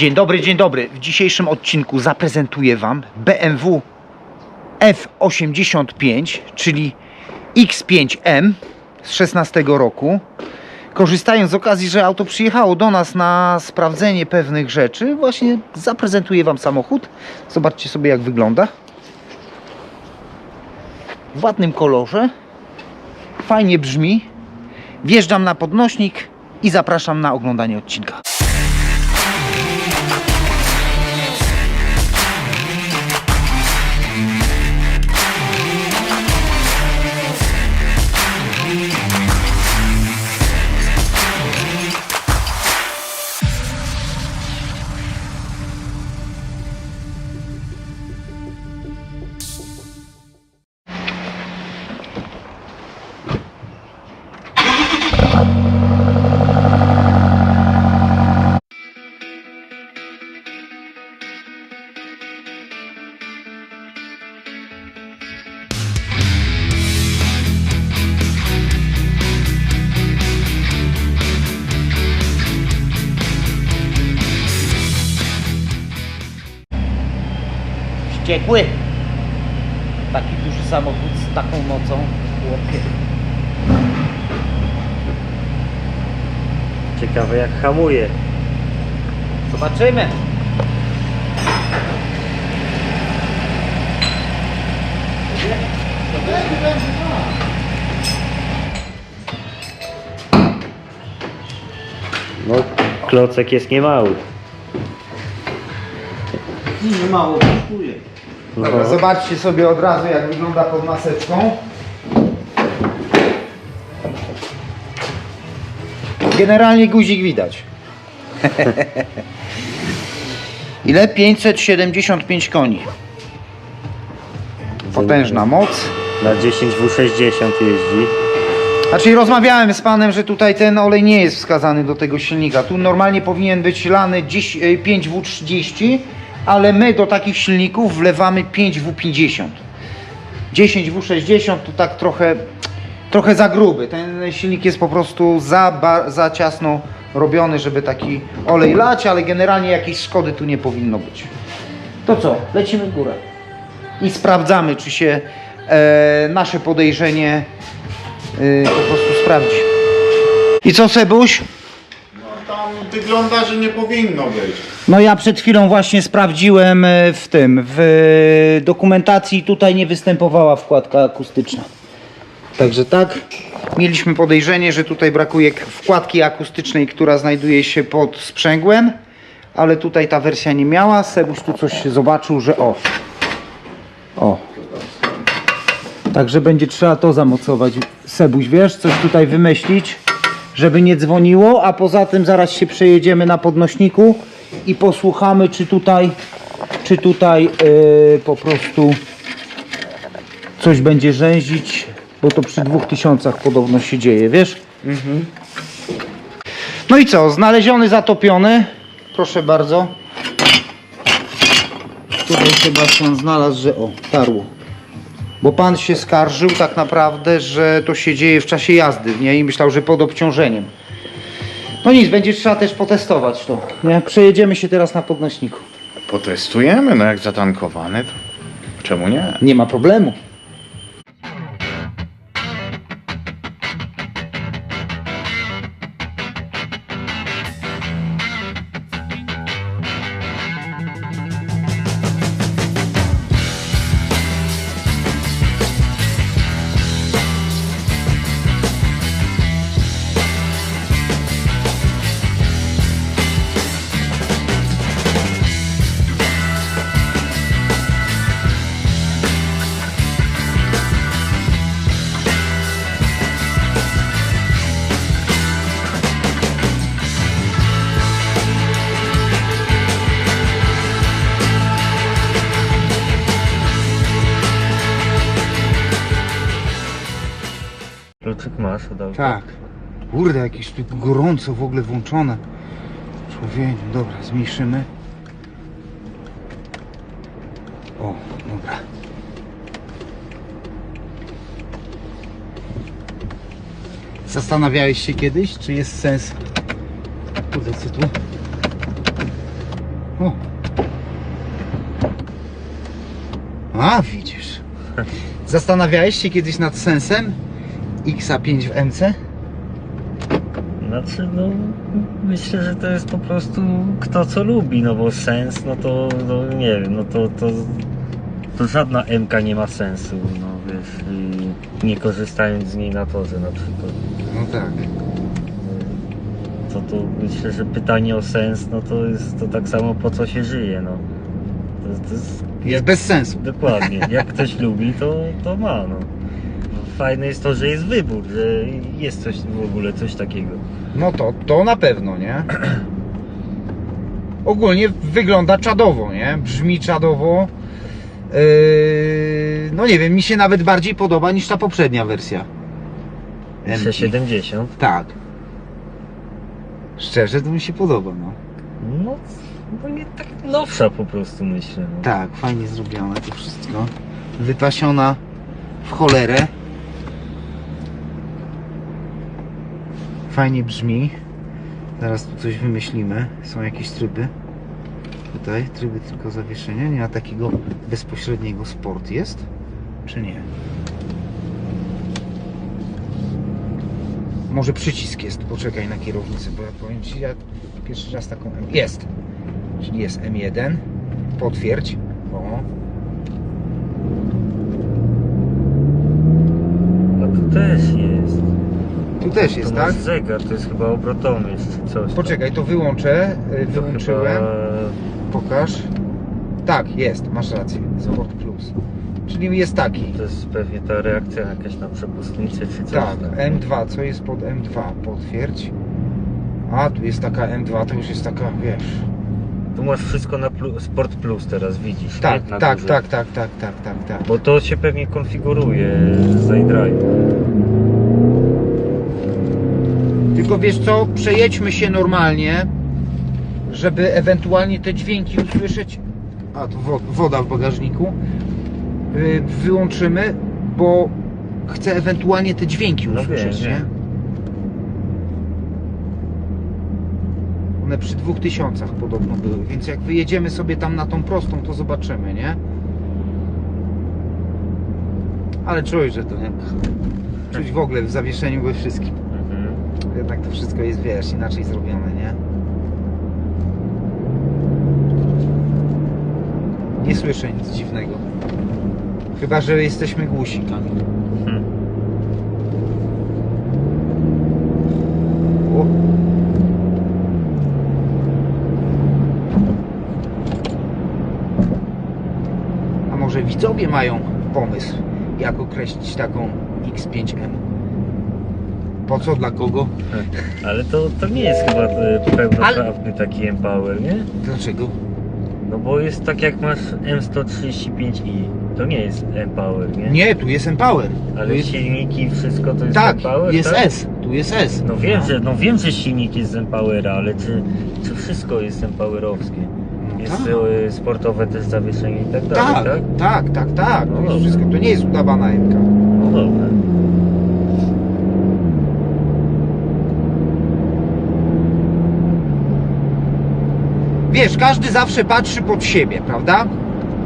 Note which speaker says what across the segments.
Speaker 1: Dzień dobry, dzień dobry. W dzisiejszym odcinku zaprezentuję Wam BMW F85, czyli X5M z 16 roku. Korzystając z okazji, że auto przyjechało do nas na sprawdzenie pewnych rzeczy, właśnie zaprezentuję Wam samochód. Zobaczcie sobie jak wygląda. W ładnym kolorze. Fajnie brzmi. Wjeżdżam na podnośnik i zapraszam na oglądanie odcinka. Wściekły. Taki duży samochód z taką mocą. Chłopie.
Speaker 2: Ciekawe jak hamuje.
Speaker 1: Zobaczymy.
Speaker 2: No, klocek jest niemały.
Speaker 1: Nie mało kosztuje. Dobra,
Speaker 2: No.
Speaker 1: zobaczcie sobie od razu jak wygląda pod maseczką. Generalnie guzik widać. Ile? 575 koni. Potężna moc.
Speaker 2: Na 10W60 jeździ.
Speaker 1: Znaczy rozmawiałem z panem, że tutaj ten olej nie jest wskazany do tego silnika. Tu normalnie powinien być lany dziś- e, 5W30, ale my do takich silników wlewamy 5W50. 10W60 to tak trochę, trochę za gruby. Ten silnik jest po prostu za, za ciasno robiony, żeby taki olej lać, ale generalnie jakiejś szkody tu nie powinno być. To co? Lecimy w górę. I sprawdzamy, czy się e, nasze podejrzenie y, po prostu sprawdzi. I co Sebuś?
Speaker 3: No tam wygląda, że nie powinno być.
Speaker 1: No ja przed chwilą właśnie sprawdziłem e, w tym, w e, dokumentacji tutaj nie występowała wkładka akustyczna. Także tak, mieliśmy podejrzenie, że tutaj brakuje wkładki akustycznej, która znajduje się pod sprzęgłem, ale tutaj ta wersja nie miała. Sebuś tu coś zobaczył, że o. O. Także będzie trzeba to zamocować. Sebuś, wiesz, coś tutaj wymyślić, żeby nie dzwoniło, a poza tym zaraz się przejedziemy na podnośniku i posłuchamy, czy tutaj, czy tutaj yy, po prostu coś będzie rzęzić, bo to przy dwóch tysiącach podobno się dzieje, wiesz? No i co, znaleziony, zatopiony, proszę bardzo. Tutaj Sebastian znalazł, że o, tarło. Bo pan się skarżył tak naprawdę, że to się dzieje w czasie jazdy, nie? I myślał, że pod obciążeniem. No nic, będzie trzeba też potestować to. Nie? Przejedziemy się teraz na podnośniku.
Speaker 3: Potestujemy, no jak zatankowany, to czemu nie?
Speaker 1: Nie ma problemu. Tak. Kurde, jakieś tu gorąco w ogóle włączone. Człowieku, dobra, zmniejszymy. O, dobra. Zastanawiałeś się kiedyś, czy jest sens... Kurde, co tu? O. A, widzisz. Zastanawiałeś się kiedyś nad sensem XA5 w MC?
Speaker 2: Znaczy, no myślę, że to jest po prostu kto co lubi, no bo sens, no to, no nie wiem, no to, to, to żadna MK nie ma sensu, no wiesz, nie korzystając z niej na torze na przykład.
Speaker 1: No tak.
Speaker 2: To, to myślę, że pytanie o sens, no to jest to tak samo po co się żyje, no. To, to jest
Speaker 1: Jest bez sensu.
Speaker 2: dokładnie, jak ktoś lubi, to, to ma, no. Fajne jest to, że jest wybór, że jest coś w ogóle, coś takiego.
Speaker 1: No to, to na pewno, nie? Ogólnie wygląda czadowo, nie? Brzmi czadowo. Yy, no nie wiem, mi się nawet bardziej podoba niż ta poprzednia wersja. MG.
Speaker 2: 670.
Speaker 1: Tak. Szczerze to mi się podoba, no.
Speaker 2: No, no nie tak nowsza po prostu myślę. No.
Speaker 1: Tak, fajnie zrobione to wszystko. Wypasiona w cholerę. Fajnie brzmi. Zaraz tu coś wymyślimy. Są jakieś tryby. Tutaj tryby tylko zawieszenia. Nie ma takiego bezpośredniego sport jest? Czy nie? Może przycisk jest. Poczekaj na kierownicę, bo ja powiem Ci, ja pierwszy raz taką... Jest! Czyli jest M1. Potwierdź. O.
Speaker 2: A tu też jest.
Speaker 1: Tu też jest,
Speaker 2: to
Speaker 1: tak?
Speaker 2: masz zegar, to jest chyba obrotomierz czy coś.
Speaker 1: Poczekaj, to wyłączę. y,
Speaker 2: To
Speaker 1: Wyłączyłem.
Speaker 2: Chyba...
Speaker 1: Pokaż. Tak, jest, masz rację. Sport Plus. Czyli jest taki.
Speaker 2: To jest pewnie ta reakcja jakaś na przepustnicę czy coś.
Speaker 1: Tak,
Speaker 2: tam.
Speaker 1: M2, co jest pod M2? Potwierdź. A, tu jest taka M2, to już jest taka, wiesz.
Speaker 2: Tu masz wszystko na plu- Sport Plus teraz, widzisz?
Speaker 1: Tak, tak, tak, tak, tak, tak, tak, tak.
Speaker 2: Bo to się pewnie konfiguruje z iDrive.
Speaker 1: Tylko wiesz co, przejedźmy się normalnie, żeby ewentualnie te dźwięki usłyszeć. A, tu wo- woda w bagażniku. Y, Wyłączymy, bo chcę ewentualnie te dźwięki
Speaker 2: No
Speaker 1: usłyszeć,
Speaker 2: wiem,
Speaker 1: nie? One przy dwóch tysiącach podobno były, więc jak wyjedziemy sobie tam na tą prostą, to zobaczymy, nie? Ale czuć, że to nie. Czuć w ogóle w zawieszeniu we wszystkim. Jednak to wszystko jest, wiesz, inaczej zrobione, nie? Nie słyszę nic dziwnego. Chyba, że jesteśmy głusi, Kamil.
Speaker 2: Hmm.
Speaker 1: O. A może widzowie mają pomysł, jak określić taką X5M? Po co, dla kogo?
Speaker 2: Ale to, to nie jest chyba e, pełnoprawny taki Empower, nie?
Speaker 1: Dlaczego?
Speaker 2: No bo jest tak jak masz M135i. To nie jest Empower, nie?
Speaker 1: Nie, tu jest Empower.
Speaker 2: Ale
Speaker 1: jest...
Speaker 2: silniki, wszystko to jest
Speaker 1: Tak,
Speaker 2: Empower?
Speaker 1: jest
Speaker 2: tak?
Speaker 1: S. Tu jest S.
Speaker 2: No wiem, że, no wiem, że silnik jest z Empowera, ale czy, czy wszystko jest Empowerowskie?
Speaker 1: No
Speaker 2: Jest
Speaker 1: tak.
Speaker 2: e, sportowe też zawieszenie i tak dalej,
Speaker 1: Tak,
Speaker 2: tak?
Speaker 1: tak, tak, tak.
Speaker 2: No
Speaker 1: To jest
Speaker 2: dobra.
Speaker 1: wszystko. To nie jest udawana MK.
Speaker 2: No dobra.
Speaker 1: Wiesz, każdy zawsze patrzy pod siebie, prawda?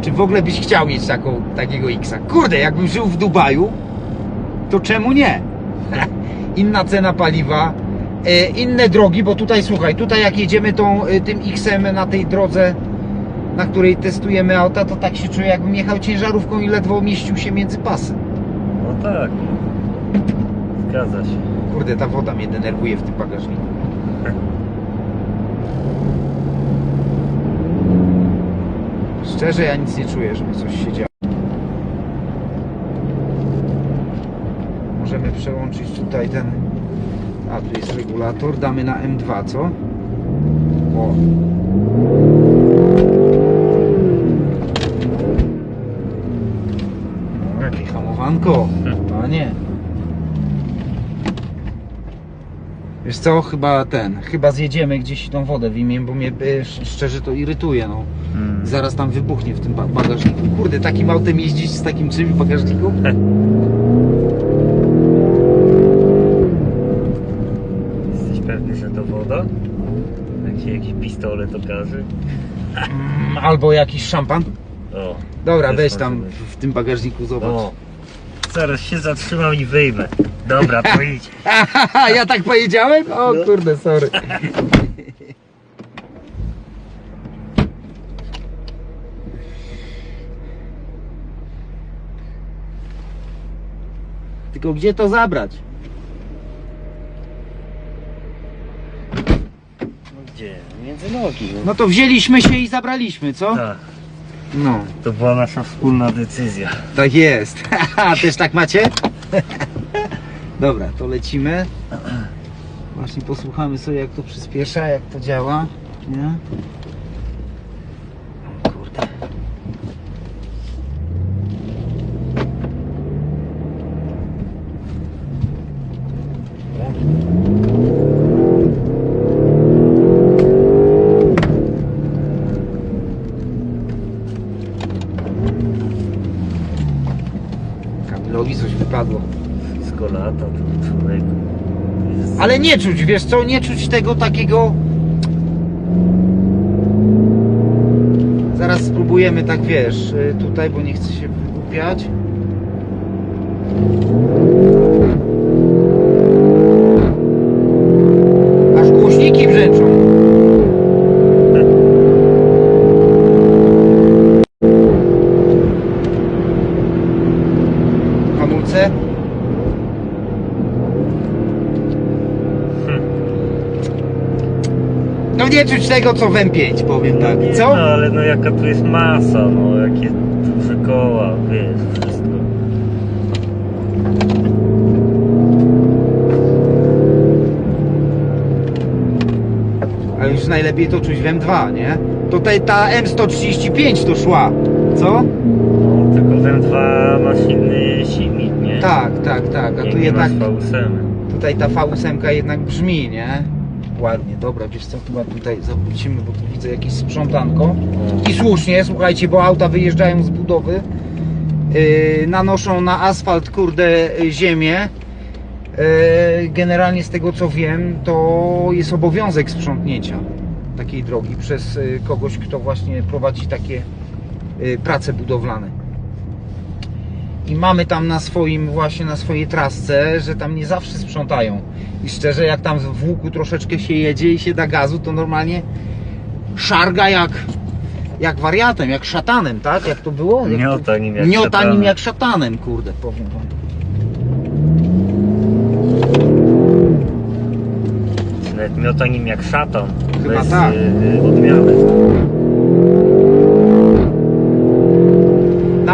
Speaker 1: Czy w ogóle byś chciał mieć taką, takiego X-a? Kurde, jakbym żył w Dubaju, to czemu nie? Inna cena paliwa, e, inne drogi, bo tutaj słuchaj, tutaj jak jedziemy tą, e, tym X-em na tej drodze, na której testujemy auta, to tak się czuję, jakbym jechał ciężarówką i ledwo mieścił się między pasy.
Speaker 2: No tak. Zgadza się.
Speaker 1: Kurde, ta woda mnie denerwuje w tym bagażniku. Szczerze, ja nic nie czuję, żeby coś się działo. Możemy przełączyć tutaj ten... A, tu jest regulator. Damy na M2, co? O. No, jakie hamowanko. Panie. Wiesz co, chyba ten, chyba zjedziemy gdzieś tą wodę w imię, bo mnie sz- szczerze to irytuje, no. Zaraz tam wybuchnie w tym ba- bagażniku. Kurde, takim autem jeździć z takim czymś w bagażniku?
Speaker 2: Jesteś pewny, że to woda? Jak się jakiś pistolet okaże?
Speaker 1: Mm, Albo jakiś szampan.
Speaker 2: O,
Speaker 1: Dobra,
Speaker 2: Też
Speaker 1: weź tam w tym bagażniku zobacz.
Speaker 2: o. Zaraz się zatrzymam i wyjmę. Dobra, to idź.
Speaker 1: Ja tak powiedziałem? O
Speaker 2: No.
Speaker 1: kurde, sorry. Tylko gdzie to zabrać?
Speaker 2: No gdzie? Między nogi. No.
Speaker 1: No to wzięliśmy się i zabraliśmy, co?
Speaker 2: Tak,
Speaker 1: No,
Speaker 2: to była nasza wspólna decyzja.
Speaker 1: tak jest. Też tak macie? Dobra, to lecimy. Właśnie posłuchamy sobie jak to przyspiesza, jak to działa. Nie? Nie czuć, wiesz co, nie czuć tego takiego... Zaraz spróbujemy tak, wiesz, y, tutaj, bo nie chcę się wygłupiać. Aż głośniki brzęczą. Hamulce? No nie czuć tego co w M5, powiem tak. Co?
Speaker 2: No ale no jaka tu jest masa, no jakie duże koła, wiesz, wszystko.
Speaker 1: A już najlepiej to czuć w M2, nie? Tutaj ta M135 to szła, co?
Speaker 2: No, tylko ten dwa ma silny silnik, nie?
Speaker 1: Tak, tak, tak. A tu jednak,
Speaker 2: masz V8.
Speaker 1: tutaj ta V8 jednak brzmi, nie? Ładnie, dobra, wiesz co, chyba tutaj zawrócimy, bo tu widzę jakieś sprzątanko. I słusznie, słuchajcie, bo auta wyjeżdżają z budowy, yy, nanoszą na asfalt, kurde, ziemię. Yy, generalnie z tego co wiem, to jest obowiązek sprzątnięcia takiej drogi przez yy, kogoś, kto właśnie prowadzi takie yy, prace budowlane. I mamy tam na swoim, właśnie na swojej trasce, że tam nie zawsze sprzątają. I szczerze, jak tam w łuku troszeczkę się jedzie i się da gazu, to normalnie szarga jak, jak wariatem, jak szatanem, tak? Jak to było? Jak
Speaker 2: Miota nim jak
Speaker 1: Miota
Speaker 2: szatanem.
Speaker 1: nim jak szatanem, kurde, powiem wam.
Speaker 2: Nawet miota nim jak szatan.
Speaker 1: Chyba
Speaker 2: bez
Speaker 1: tak.
Speaker 2: y, y, odmiany.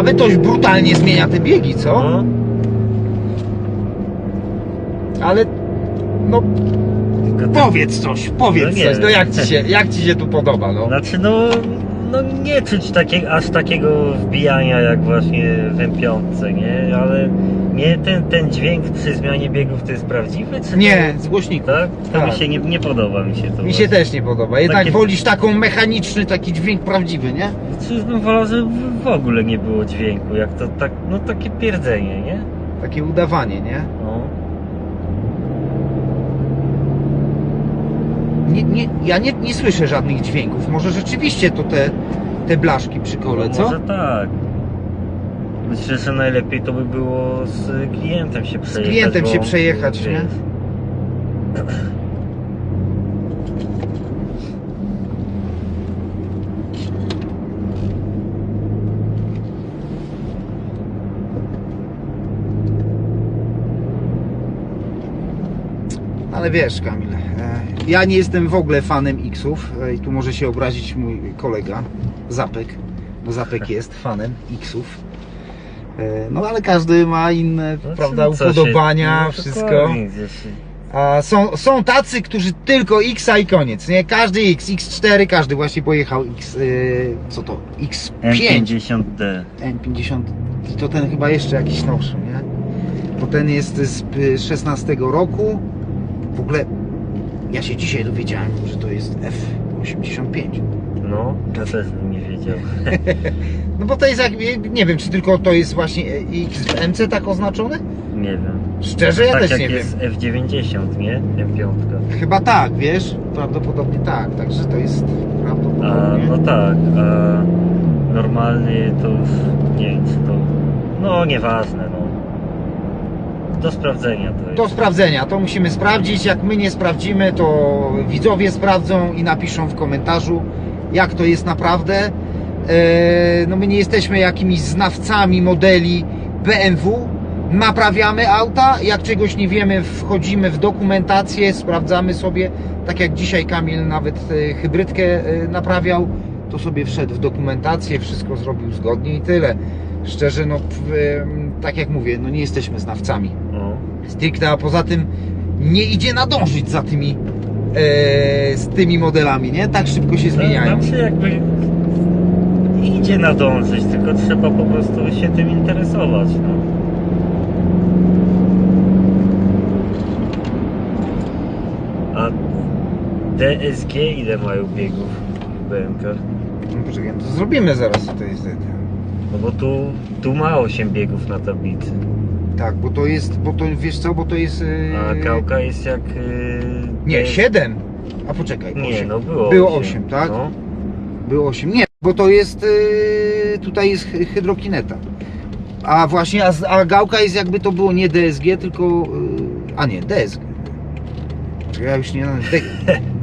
Speaker 1: Nawet dość brutalnie zmienia te biegi, co?
Speaker 2: No,
Speaker 1: Ale, no powiedz coś, powiedz
Speaker 2: No nie
Speaker 1: coś, no jak ci się, jak ci się tu podoba, no?
Speaker 2: Znaczy no, no nie czuć takie, aż takiego wbijania jak właśnie w M5, nie? Ale nie ten, ten dźwięk przy zmianie biegów to jest prawdziwy, czy
Speaker 1: Nie, z głośników.
Speaker 2: Tak? To
Speaker 1: Tak.
Speaker 2: mi się nie, nie podoba mi się to.
Speaker 1: Mi się też nie podoba. Jednak
Speaker 2: Takie-
Speaker 1: wolisz taką mechaniczny, taki dźwięk prawdziwy, nie?
Speaker 2: Już bym wolał, żeby w ogóle nie było dźwięku, jak to tak, no takie pierdzenie, nie?
Speaker 1: Takie udawanie, nie?
Speaker 2: No.
Speaker 1: nie, nie ja nie, nie słyszę żadnych dźwięków. Może rzeczywiście to te, te blaszki przy kole,
Speaker 2: no
Speaker 1: co?
Speaker 2: Może tak. Myślę, że najlepiej to by było z klientem się przejechać.
Speaker 1: klientem się przejechać, nie? Ale wiesz, Kamil, e, ja nie jestem w ogóle fanem X-ów e, i tu może się obrazić mój kolega Zapek, bo Zapek jest fanem X-ów. E, No ale każdy ma inne,
Speaker 2: no,
Speaker 1: prawda,
Speaker 2: co się-
Speaker 1: upodobania,
Speaker 2: no,
Speaker 1: wszystko.
Speaker 2: gdzieś-
Speaker 1: A są, są tacy, którzy tylko X i koniec, nie? Każdy X, X4, każdy właśnie pojechał X, y, co to? X5,
Speaker 2: M50D.
Speaker 1: M50, i to ten chyba jeszcze jakiś nowszy, nie? Bo ten jest z y, 16 roku. W ogóle ja się dzisiaj dowiedziałem, że to jest F85.
Speaker 2: No, bym nie wiedział.
Speaker 1: No bo to jest jak, nie wiem, czy tylko to jest właśnie X w MC tak oznaczone?
Speaker 2: Nie wiem.
Speaker 1: Szczerze ja
Speaker 2: tak
Speaker 1: też
Speaker 2: jak
Speaker 1: nie
Speaker 2: jest
Speaker 1: wiem.
Speaker 2: F90, nie? M5.
Speaker 1: Chyba tak, wiesz? Prawdopodobnie tak, także to jest
Speaker 2: A,
Speaker 1: prawdopodobnie.
Speaker 2: no tak, a normalny to już nie wiem czy to... No nieważne, no. Do sprawdzenia to jest.
Speaker 1: Do sprawdzenia, to musimy sprawdzić. Jak my nie sprawdzimy, to widzowie sprawdzą i napiszą w komentarzu, jak to jest naprawdę. Eee, No my nie jesteśmy jakimiś znawcami modeli BMW. Naprawiamy auta, jak czegoś nie wiemy, wchodzimy w dokumentację, sprawdzamy sobie, tak jak dzisiaj Kamil nawet e, hybrydkę e, naprawiał, to sobie wszedł w dokumentację, wszystko zrobił zgodnie i tyle. Szczerze, no tak jak mówię, no nie jesteśmy znawcami
Speaker 2: No.
Speaker 1: stricte, a poza tym nie idzie nadążyć za tymi e, z tymi modelami, nie? Tak szybko się zmieniają.
Speaker 2: Znaczy jakby idzie nadążyć, tylko trzeba po prostu się tym interesować. No. A DSG ile mają biegów w BMK?
Speaker 1: No poczekaj, to zrobimy zaraz to jest.
Speaker 2: No bo tu, tu ma 8 biegów na tablicy,
Speaker 1: Tak, bo to jest, bo to wiesz co, bo to jest. e,
Speaker 2: a kałka jest jak... Yy,
Speaker 1: Nie, 7. A poczekaj,
Speaker 2: Nie,
Speaker 1: osiem.
Speaker 2: no było
Speaker 1: Było
Speaker 2: 8,
Speaker 1: 8, tak?
Speaker 2: No.
Speaker 1: Było 8. Nie, bo to jest e, tutaj jest hy- hydrokineta. A właśnie, a, z- a gałka jest jakby to było nie DSG, tylko. e, a nie, DSG. Ja już nie.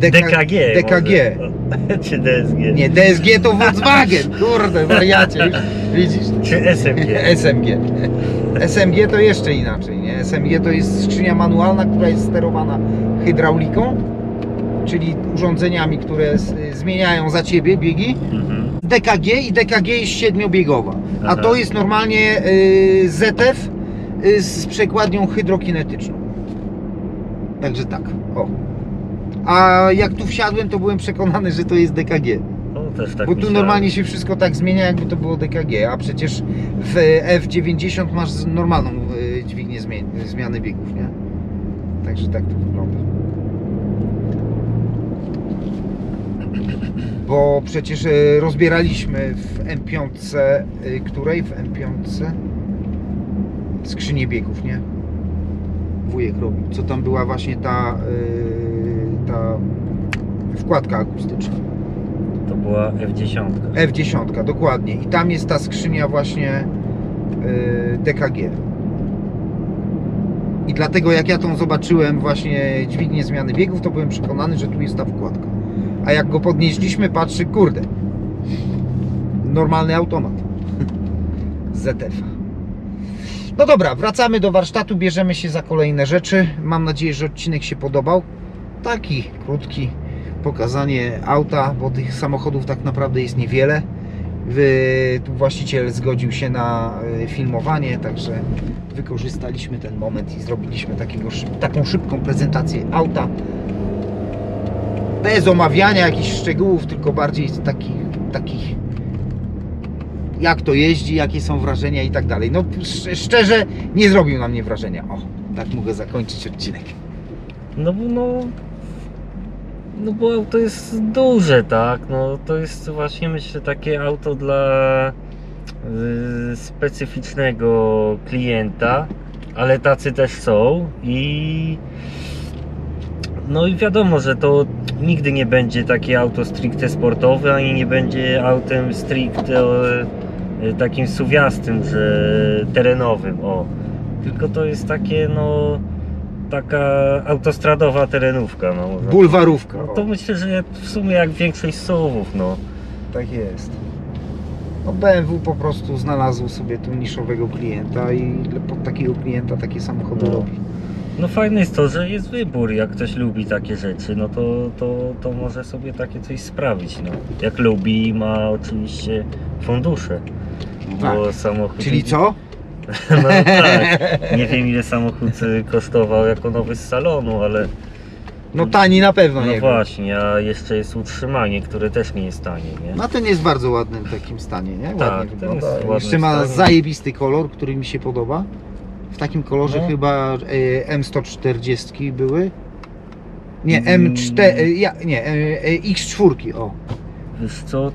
Speaker 1: D,
Speaker 2: DKG.
Speaker 1: DKG.
Speaker 2: Może. Czy DSG.
Speaker 1: Nie, DSG to Volkswagen, kurde, wariacie, już widzisz?
Speaker 2: Czy SMG.
Speaker 1: SMG. SMG to jeszcze inaczej, nie? SMG to jest skrzynia manualna, która jest sterowana hydrauliką, czyli urządzeniami, które zmieniają za ciebie biegi.
Speaker 2: Mhm.
Speaker 1: DKG i DKG jest siedmiobiegowa, a
Speaker 2: Aha.
Speaker 1: to jest normalnie y, ZF y, z przekładnią hydrokinetyczną. Także tak, o. A jak tu wsiadłem, to byłem przekonany, że to jest DKG.
Speaker 2: No też tak
Speaker 1: Bo tu
Speaker 2: myślałem.
Speaker 1: normalnie się wszystko tak zmienia, jakby to było DKG, a przecież w F90 masz normalną y, dźwignię zmian, zmiany biegów, nie? Także tak to wygląda. Bo przecież y, rozbieraliśmy w M5, y, której w M5 skrzynię biegów, nie? Wujek robił. Co tam była właśnie ta, y, ta wkładka akustyczna.
Speaker 2: To była F10.
Speaker 1: F10, dokładnie. I tam jest ta skrzynia właśnie yy, DKG. I dlatego jak ja tą zobaczyłem właśnie dźwignię zmiany biegów, to byłem przekonany, że tu jest ta wkładka. A jak go podnieśliśmy, patrzy, kurde. Normalny automat. ZF. No dobra, wracamy do warsztatu, bierzemy się za kolejne rzeczy. Mam nadzieję, że odcinek się podobał. Taki krótki, pokazanie auta, bo tych samochodów tak naprawdę jest niewiele. Tu właściciel zgodził się na e, filmowanie, także wykorzystaliśmy ten moment i zrobiliśmy takiego, taką szybką prezentację auta. Bez omawiania jakichś szczegółów, tylko bardziej takich, takich jak to jeździ, jakie są wrażenia i tak dalej. No sz- szczerze nie zrobił na mnie wrażenia. O, tak mogę zakończyć odcinek.
Speaker 2: No no. No bo auto jest duże, tak? No to jest właśnie myślę takie auto dla y, specyficznego klienta, ale tacy też są i no i wiadomo, że to nigdy nie będzie takie auto stricte sportowe, ani nie będzie autem stricte y, takim suwiastym, terenowym, o. Tylko to jest takie no taka autostradowa terenówka, no.
Speaker 1: Bulwarówka.
Speaker 2: no to myślę, że w sumie jak większość SUVów, no.
Speaker 1: Tak jest. No BMW po prostu znalazł sobie tu niszowego klienta i pod takiego klienta takie samochody
Speaker 2: No.
Speaker 1: robi.
Speaker 2: No fajne jest to, że jest wybór, jak ktoś lubi takie rzeczy, no to, to, to może sobie takie coś sprawić, no. Jak lubi ma oczywiście fundusze, bo samochód...
Speaker 1: Tak. Czyli co?
Speaker 2: No tak, nie wiem ile samochód y, kosztował jako nowy z salonu, ale
Speaker 1: No tani na pewno
Speaker 2: no
Speaker 1: nie
Speaker 2: właśnie, a jeszcze jest utrzymanie, które też nie jest tanie, nie?
Speaker 1: No ten jest w bardzo ładnym takim stanie, nie? Ładnie
Speaker 2: Tak, ten
Speaker 1: wygląda.
Speaker 2: jest w ładnym
Speaker 1: Jeszcze ma zajebisty kolor, który mi się podoba. W takim kolorze
Speaker 2: No.
Speaker 1: chyba e, M140 były. Nie,
Speaker 2: Mm.
Speaker 1: M4, e, ja, nie, e, e, X4, o.
Speaker 2: Wiesz co,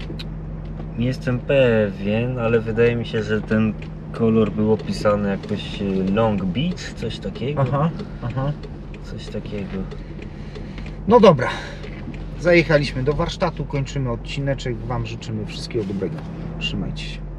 Speaker 2: nie jestem pewien, ale wydaje mi się, że ten kolor był opisany jakoś e, Long Beach, coś takiego.
Speaker 1: Aha, aha.
Speaker 2: Coś takiego.
Speaker 1: No dobra. Zajechaliśmy do warsztatu, kończymy odcineczek. Wam życzymy wszystkiego dobrego. Trzymajcie się.